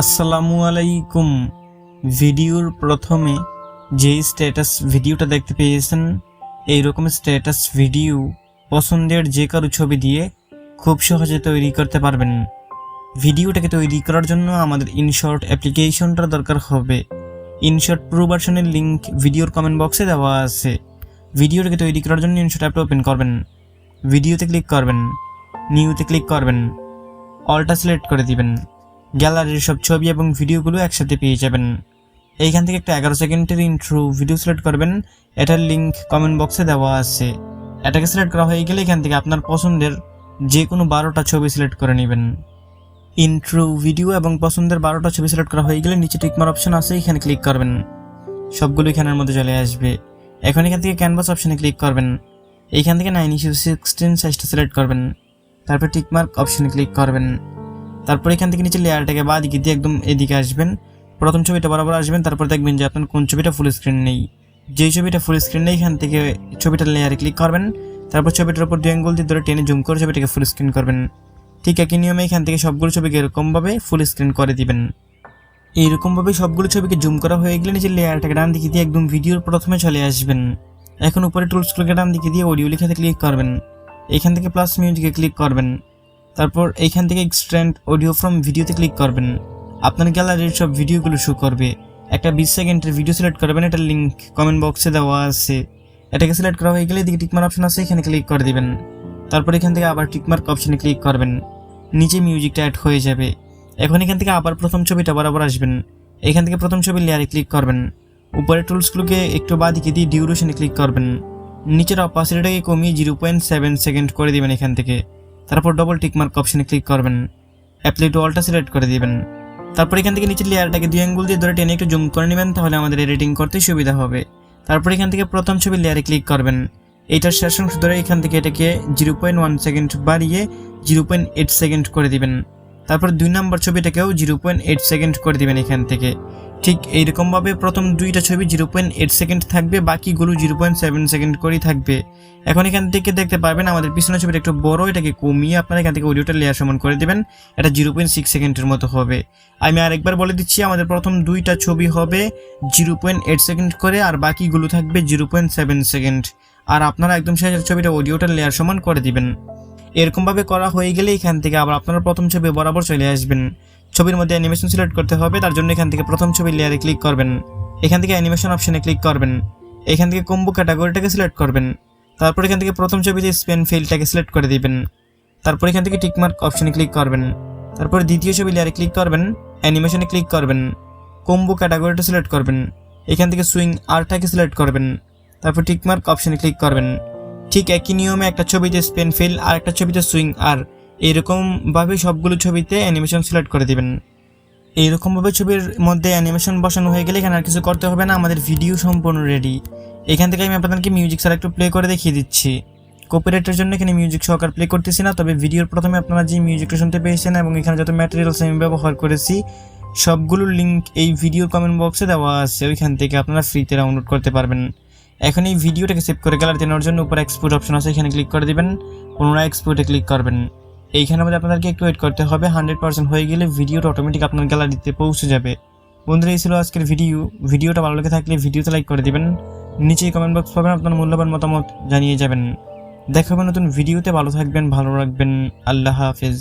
আসসালামু আলাইকুম। ভিডিওর প্রথমে যেই স্ট্যাটাস ভিডিওটা দেখতে পেয়েছেন, এইরকম স্ট্যাটাস ভিডিও পছন্দের যে কারও ছবি দিয়ে খুব সহজে তৈরি করতে পারবেন। ভিডিওটাকে তৈরি করার জন্য আমাদের ইনশর্ট অ্যাপ্লিকেশনটার দরকার হবে। ইনশর্ট প্রো ভার্সনের লিঙ্ক ভিডিওর কমেন্ট বক্সে দেওয়া আছে। ভিডিওটাকে তৈরি করার জন্য ইনশর্ট অ্যাপটা ওপেন করবেন। ভিডিওতে ক্লিক করবেন। নিউতে ক্লিক করবেন। অলটা সিলেক্ট করে দিবেন। গ্যালারির সব ছবি এবং ভিডিওগুলো একসাথে পেয়ে যাবেন। এইখান থেকে একটা এগারো সেকেন্ডের ইন্ট্রো ভিডিও সিলেক্ট করবেন। এটার লিঙ্ক কমেন্ট বক্সে দেওয়া আছে। এটাকে সিলেক্ট করা হয়ে গেলে এখান থেকে আপনার পছন্দের যে কোনো বারোটা ছবি সিলেক্ট করে নেবেন। ইন্ট্রো ভিডিও এবং পছন্দের বারোটা ছবি সিলেক্ট করা হয়ে গেলে নিচে টিকমার অপশন আছে, এখানে ক্লিক করবেন। সবগুলো এখানের মধ্যে চলে আসবে। এখন এখান থেকে ক্যানভাস অপশনে ক্লিক করবেন। এইখান থেকে নাইন ইস্যু সিক্সটিন সাইজটা সিলেক্ট করবেন। তারপর টিকমার্ক অপশনে ক্লিক করবেন। তারপর এখান থেকে নিচে লেয়ারটাকে বা দিকে দিয়ে একদম এদিকে আসবেন। প্রথম ছবিটা বরাবর আসবেন, তারপর দেখবেন যে আপনার কোন ছবিটা ফুল স্ক্রিন নেই। যেই ছবিটা ফুল স্ক্রিন নেই, এখান থেকে ছবিটার লেয়ারে ক্লিক করবেন। তারপর ছবিটার উপর দুই অ্যাঙ্গুল দিয়ে ধরে টেনে জুম করে ছবিটাকে ফুল স্ক্রিন করবেন। ঠিক একই নিয়মে এখান থেকে সবগুলো ছবিকে এরকমভাবে ফুল স্ক্রিন করে দিবেন। এইরকমভাবে সবগুলো ছবিকে জুম করা হয়ে গেলে নিচে লেয়ারটাকে ডান দিকে দিয়ে একদম ভিডিওর প্রথমে চলে আসবেন। এখন উপরে টুলসগুলোকে ডান দিকে দিয়ে অডিও লেখাতে ক্লিক করবেন। এখান থেকে প্লাস মিউজিকে ক্লিক করবেন। তারপর এইখান থেকে এক্সট্রেন্ড অডিও ফ্রম ভিডিওতে ক্লিক করবেন। আপনার গ্যালারির সব ভিডিওগুলো শো করবে। একটা বিশ সেকেন্ডের ভিডিও সিলেক্ট করবেন, এটার লিঙ্ক কমেন্ট বক্সে দেওয়া আছে। এটাকে সিলেক্ট করা হয়ে গেলে এদিকে টিকমার অপশন আছে, এখানে ক্লিক করে দিবেন। তারপর এখান থেকে আবার টিকমার্ক অপশনে ক্লিক করবেন। নিচে মিউজিকটা অ্যাড হয়ে যাবে। এখন এখান থেকে আবার প্রথম ছবিটা বরাবর আসবেন। এখান থেকে প্রথম ছবির লেয়ারে ক্লিক করবেন। উপরে টুলসগুলোকে একটু বাদিকে দিয়ে ডিউরেশনে ক্লিক করবেন। নিচের অপাসিটিটাকে কমিয়ে জিরো পয়েন্ট সেভেন সেকেন্ড করে দিবেন এখান থেকে। তারপর ডবল টিকমার্ক অপশনে ক্লিক করবেন। অ্যাপ্লাই টু অলটা সিলেক্ট করে দিবেন। তারপর এখান থেকে নিচের লেয়ারটাকে দুই আঙ্গুল দিয়ে ধরে টেনে একটু জুম করে নেবেন, তাহলে আমাদের এডিটিং করতে সুবিধা হবে। তারপর এখান থেকে প্রথম ছবির লেয়ারে ক্লিক করবেন। এইটার শেষ অংশ ধরে এখান থেকে এটাকে জিরো পয়েন্ট ওয়ান সেকেন্ড বাড়িয়ে জিরো পয়েন্ট এইট সেকেন্ড করে দিবেন। তারপর দুই নম্বর ছবিটাকেও জিরো পয়েন্ট এইট সেকেন্ড করে দিবেন এখান থেকে। ঠিক এইরকমভাবে প্রথম দুইটা ছবি জিরো পয়েন্ট এইট সেকেন্ড থাকবে, বাকিগুলো জিরো পয়েন্ট সেভেন সেকেন্ড করেই থাকবে। এখন এখান থেকে দেখতে পারবেন আমাদের পিছনের ছবিটা একটু বড়, এটাকে কমিয়ে আপনারা এখান থেকে অডিওটা লেয়ার সমান করে দেবেন। এটা জিরো পয়েন্ট সিক্স সেকেন্ডের মতো হবে। আমি আরেকবার বলে দিচ্ছি, আমাদের প্রথম দুইটা ছবি হবে জিরো পয়েন্ট এইট সেকেন্ড করে, আর বাকিগুলো থাকবে জিরো পয়েন্ট সেভেন সেকেন্ড আর আপনারা একদম শেষের ছবিটা অডিওটা লেয়ার সমান করে দিবেন। এরকমভাবে করা হয়ে গেলে এখান থেকে আবার আপনারা প্রথম ছবি বরাবর চলে আসবেন। ছবির মধ্যে অ্যানিমেশন সিলেক্ট করতে হবে, তার জন্য এখান থেকে প্রথম ছবি লেয়ারে ক্লিক করবেন। এখান থেকে অ্যানিমেশন অপশনে ক্লিক করবেন। এখান থেকে কম্বো ক্যাটাগরিটাকে সিলেক্ট করবেন। তারপর এখান থেকে প্রথম ছবিতে স্পেন ফিল্ডটাকে সিলেক্ট করে দিবেন। তারপর এখান থেকে টিকমার্ক অপশনে ক্লিক করবেন। তারপর দ্বিতীয় ছবি লেয়ারে ক্লিক করবেন অ্যানিমেশনে ক্লিক করবেন। কম্বো ক্যাটাগরিটা সিলেক্ট করবেন। এখান থেকে সুইং আরটাকে সিলেক্ট করবেন। তারপর টিকমার্ক অপশানে ক্লিক করবেন। ঠিক একই নিয়মে একটা ছবিতে স্পেন ফিল আর একটা ছবিতে সুইং আর এইরকমভাবে সবগুলো ছবিতে অ্যানিমেশন সিলেক্ট করে দেবেন। এইরকমভাবে ছবির মধ্যে অ্যানিমেশন বসানো হয়ে গেলে এখানে আর কিছু করতে হবে না, আমাদের ভিডিও সম্পূর্ণ রেডি এখান থেকে আমি আপনাদেরকে মিউজিক ছাড়া একটু প্লে করে দেখিয়ে দিচ্ছি। কপিরাইটের জন্য এখানে মিউজিক সহকার প্লে করতেছি না, তবে ভিডিওর প্রথমে আপনারা যে মিউজিকটা শুনতে পেয়েছেন এবং এখানে যত ম্যাটেরিয়ালস আমি ব্যবহার করেছি, সবগুলোর লিঙ্ক এই ভিডিওর কমেন্ট বক্সে দেওয়া আছে। ওইখান থেকে আপনারা ফ্রিতে ডাউনলোড করতে পারবেন। এখন এই ভিডিওটাকে সেভ করে গ্যালারিতে নেওয়ার জন্য উপরে এক্সপোর্ট অপশন আছে, এখানে ক্লিক করে দেবেন, পুনরায় এক্সপোর্টে ক্লিক করবেন। এইখানের মধ্যে আপনাদেরকে একটু ওয়েট করতে হবে হান্ড্রেড পার্সেন্ট হয়ে গেলে ভিডিওটা অটোমেটিক আপনার গ্যালারিতে পৌঁছে যাবে। বন্ধুরা, এই ছিল আজকের ভিডিও ভিডিওটা ভালো লেগে থাকলে ভিডিওতে লাইক করে দেবেন। নিচেই কমেন্ট বক্স পাবেন, আপনার মূল্যবান মতামত জানিয়ে যাবেন। দেখাবেন নতুন ভিডিওতে ভালো থাকবেন, ভালো রাখবেন। আল্লাহ হাফেজ।